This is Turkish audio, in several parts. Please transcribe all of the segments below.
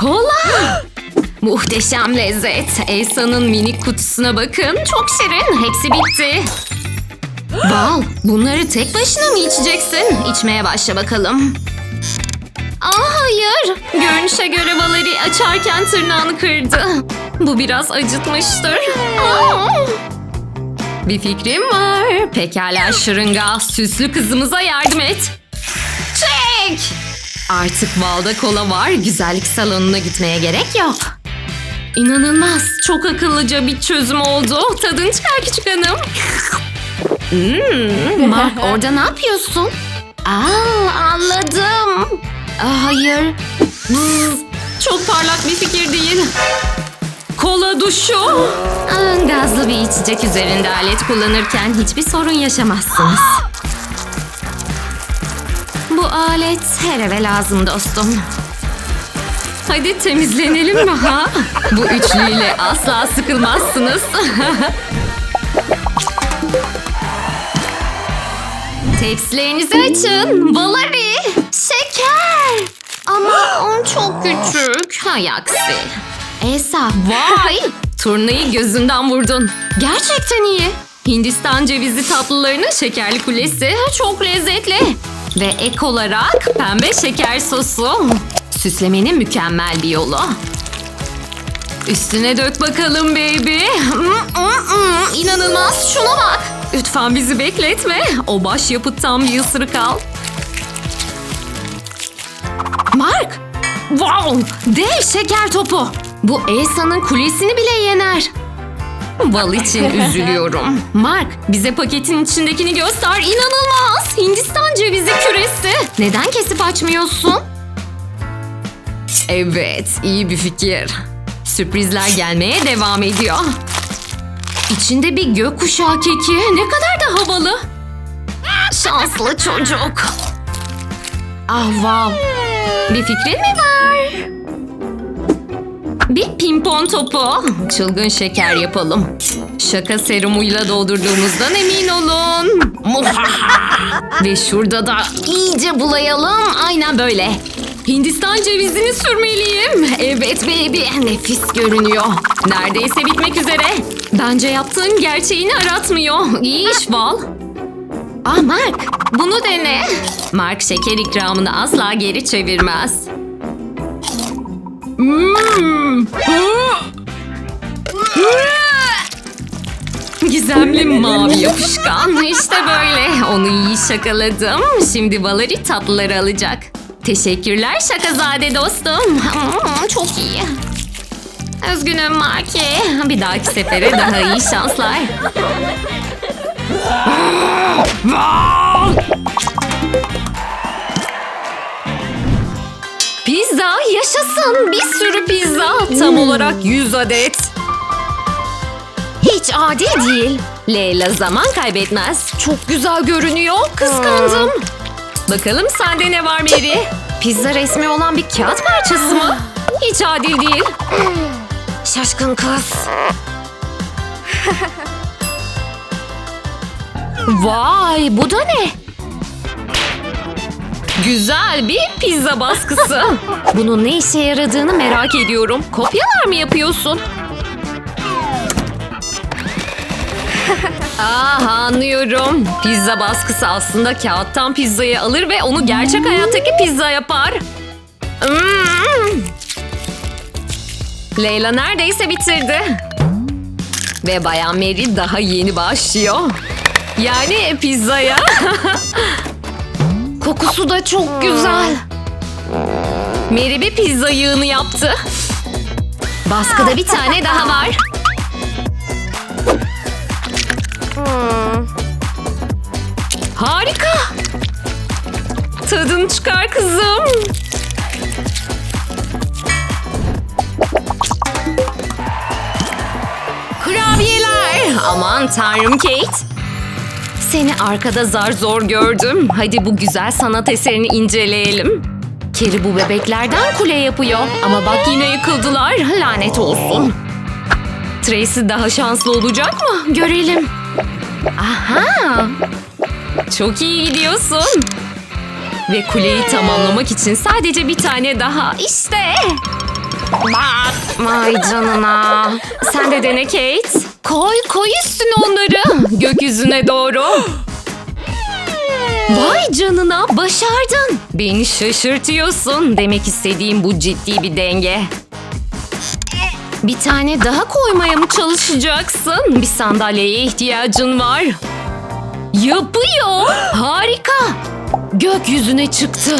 Kola! Muhteşem lezzet. Elsa'nın minik kutusuna bakın. Çok şirin. Hepsi bitti. Bal, bunları tek başına mı içeceksin? İçmeye başla bakalım. Aa hayır. Görünüşe göre Valeri açarken tırnağını kırdı. Bu biraz acıtmıştır. Aa! Bir fikrim var. Pekala şırınga. Süslü kızımıza yardım et. Çek! Artık balda kola var. Güzellik salonuna gitmeye gerek yok. İnanılmaz. Çok akıllıca bir çözüm oldu. Tadını çıkar küçük hanım. Hmm, Mark orada ne yapıyorsun? Aa anladım. Aa, hayır. Bzzz, çok parlak bir fikir değil. Kola duşu. Aa, gazlı bir içecek üzerinde alet kullanırken hiçbir sorun yaşamazsınız. Bu alet her eve lazım dostum. Hadi temizlenelim mi ha? Bu üçlüyle asla sıkılmazsınız. Tepsilerinizi açın. Valari. Şeker. Ama on çok küçük. Hay aksi. Esa vay. Turnayı gözünden vurdun. Gerçekten iyi. Hindistan cevizi tatlılarının şekerli kulesi çok lezzetli. Ve ek olarak pembe şeker sosu. Süslemenin mükemmel bir yolu. Üstüne dök bakalım baby. İnanılmaz şuna bak. Lütfen bizi bekletme. O baş yapıttan bir ısırık al. Mark! Wow! Dev şeker topu. Bu Elsa'nın kulesini bile yener. Bal için üzülüyorum. Mark, bize paketin içindekini göster. İnanılmaz! Hindistan cevizi küresi. Neden kesip açmıyorsun? Evet, iyi bir fikir. Sürprizler gelmeye devam ediyor. İçinde bir gökkuşağı keki. Ne kadar da havalı. Şanslı çocuk. Ah wow. Bir fikrin mi var? Bir pimpon topu. Çılgın şeker yapalım. Şaka serumuyla doldurduğumuzdan emin olun. Ve şurada da iyice bulayalım. Aynen böyle. Hindistan cevizini sürmeliyim. Evet baby. Nefis görünüyor. Neredeyse bitmek üzere. Bence yaptığın gerçeğini aratmıyor. İyi iş Val. Ah Mark, bunu dene. Mark şeker ikramını asla geri çevirmez. Hmm. Gizemli mavi yapışkan. İşte böyle. Onu iyi şakaladım. Şimdi Valeri tatlıları alacak. Teşekkürler şakazade dostum. Hmm, çok iyi. Üzgünüm Marki. Bir dahaki sefere daha iyi şanslar. Pizza yaşasın. Bir sürü pizza. Tam olarak 100 adet. Hiç adil değil. Leyla zaman kaybetmez. Çok güzel görünüyor. Kıskandım. Bakalım sende ne var Mary? Pizza resmi olan bir kağıt parçası mı? Hiç adil değil. Şaşkın kız. Vay bu da ne? Güzel bir pizza baskısı. Bunun ne işe yaradığını merak ediyorum. Kopyalar mı yapıyorsun? Ah anlıyorum. Pizza baskısı aslında kağıttan pizzayı alır ve onu gerçek hayattaki pizza yapar. Hmm. Leyla neredeyse bitirdi. Ve Bayan Mary daha yeni başlıyor. Yani pizzaya. Kokusu da çok güzel. Mary bir pizza yığını yaptı. Baskıda bir tane daha var. Harika. Tadını çıkar kızım. Kurabiyeler. Aman tanrım Kate. Seni arkada zar zor gördüm. Hadi bu güzel sanat eserini inceleyelim. Keri bu bebeklerden kule yapıyor. Ama bak yine yıkıldılar. Lanet olsun. Tracy daha şanslı olacak mı? Görelim. Aha! Çok iyi gidiyorsun. Ve kuleyi tamamlamak için sadece bir tane daha. İşte. Bak. Vay canına. Sen de dene Kate. Koy koy üstüne onları. Gökyüzüne doğru. Vay canına başardın. Beni şaşırtıyorsun. Demek istediğim bu ciddi bir denge. Bir tane daha koymaya mı çalışacaksın? Bir sandalyeye ihtiyacın var. Yapıyor. Harika. Gökyüzüne çıktı.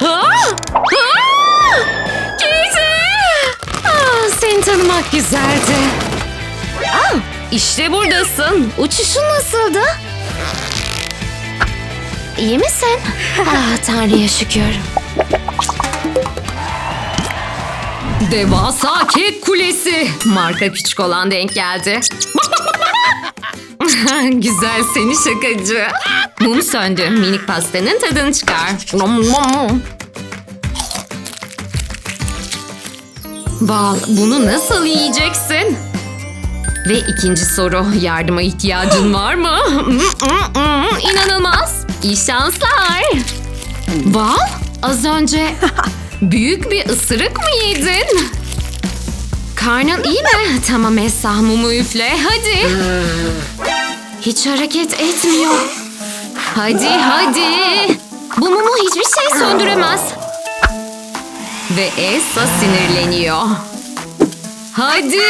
Ha? Ha? Ah, seni tanımak güzeldi. Ah, işte buradasın. Uçuşun nasıldı? İyi misin? Ah, Tanrı'ya şükür. Devasa kek kulesi. Marka küçük olan denk geldi. Güzel seni şakacı. Mum söndü. Minik pastanın tadını çıkar. Bal, bunu nasıl yiyeceksin? Ve ikinci soru, yardıma ihtiyacın var mı? İnanılmaz. İyi şanslar. Bal, az önce büyük bir ısırık mı yedin? Karnın iyi mi? Tamam Esra, mumu üfle. Hadi. Hiç hareket etmiyor. Hadi hadi. Bu mumu hiçbir şey söndüremez. Ve Esa sinirleniyor. Hadi.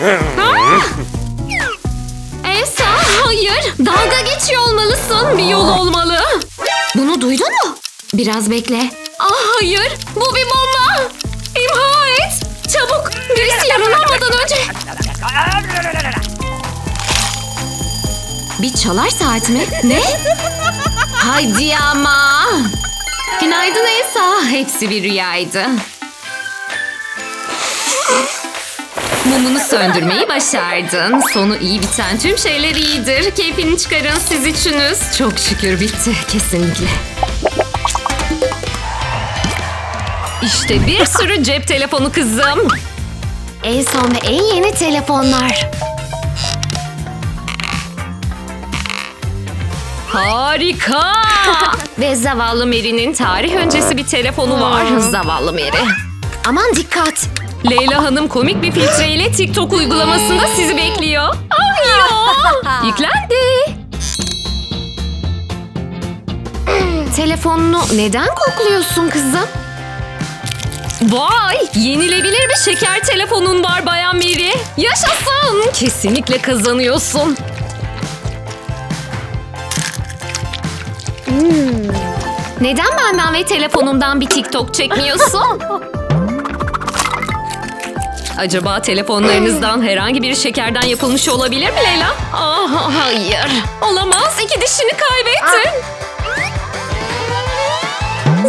Ah! Esa hayır. Dalga geçiyor olmalısın. Bir yol olmalı. Bunu duydun mu? Biraz bekle. Ah hayır. Bu bir bomba. İmha et. Çabuk. Birisi yaralanmadan önce. Bir çalar saat mi? Ne? Haydi ama. Günaydın Esa. Hepsi bir rüyaydı. Mumunu söndürmeyi başardın. Sonu iyi biten tüm şeyler iyidir. Keyfini çıkarın siz üçünüz. Çok şükür bitti. Kesinlikle. İşte bir sürü cep telefonu kızım. En son ve en yeni telefonlar. Harika! Ve zavallı Mary'nin tarih öncesi bir telefonu var. Zavallı Mary. Aman dikkat! Leyla Hanım komik bir filtreyle TikTok uygulamasında sizi bekliyor. Ay ya! Yüklendi. Telefonunu neden kokluyorsun kızım? Vay! Yenilebilir bir şeker telefonun var Bayan Mary. Yaşasın! Kesinlikle kazanıyorsun. Neden benden ve telefonumdan bir TikTok çekmiyorsun? Acaba telefonlarınızdan herhangi bir şekerden yapılmış olabilir mi Leyla? Ah, hayır. Olamaz. İki dişini kaybettin.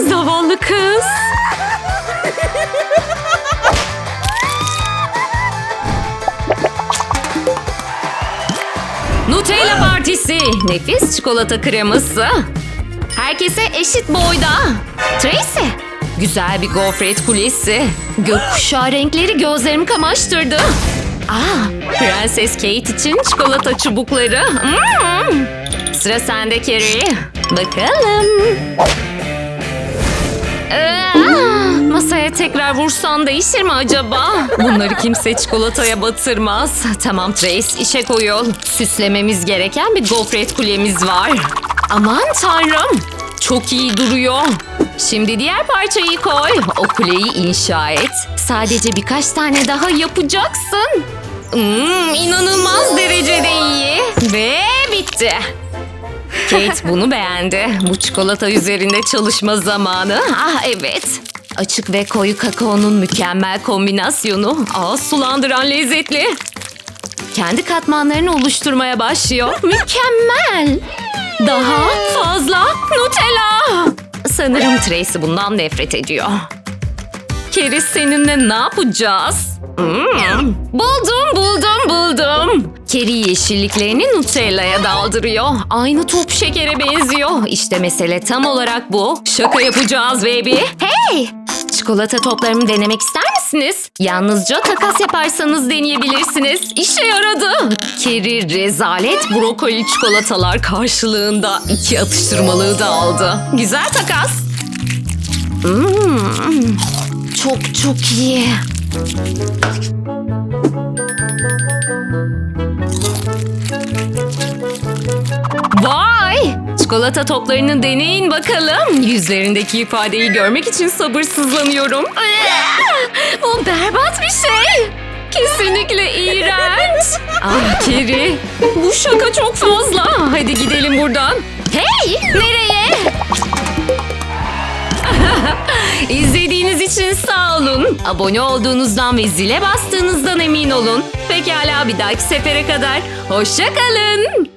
Zavallı kız. Nutella partisi. Nefis çikolata kreması. Herkese eşit boyda. Tracy. Güzel bir gofret kulesi. Gökkuşağı renkleri gözlerimi kamaştırdı. Aa, Prenses Kate için çikolata çubukları. Mm. Sıra sende Carrie. Bakalım. Aa, masaya tekrar vursan değişir mi acaba? Bunları kimse çikolataya batırmaz. Tamam Trace işe koyul. Süslememiz gereken bir gofret kulemiz var. Aman tanrım. Çok iyi duruyor. Şimdi diğer parçayı koy. O kuleyi inşa et. Sadece birkaç tane daha yapacaksın. Hmm, inanılmaz derecede iyi. Ve bitti. Kate bunu beğendi. Bu çikolata üzerinde çalışma zamanı. Ah evet. Açık ve koyu kakaonun mükemmel kombinasyonu. Ağız sulandıran lezzetli. Kendi katmanlarını oluşturmaya başlıyor. Mükemmel. Daha fazla Nutella. Sanırım Tracy bundan nefret ediyor. Keris seninle ne yapacağız? Hmm. Buldum, buldum, buldum. Keri yeşilliklerini Nutella'ya daldırıyor. Aynı top şekere benziyor. İşte mesele tam olarak bu. Şaka yapacağız baby. Hey! Çikolata toplarımı denemek ister misiniz? Yalnızca takas yaparsanız deneyebilirsiniz. İşe yaradı. Keri rezalet brokoli çikolatalar karşılığında iki atıştırmalığı da aldı. Güzel takas. Hmm, çok çok iyi. Vay! Çikolata toplarını deneyin bakalım. Yüzlerindeki ifadeyi görmek için sabırsızlanıyorum. Bu berbat bir şey. Kesinlikle iğrenç. Ah Keri, bu şaka çok fazla. Hadi gidelim buradan. Hey, nereye? İzlediğiniz için sağ olun. Abone olduğunuzdan ve zile bastığınızdan emin olun. Pekala bir dahaki sefere kadar. Hoşça kalın.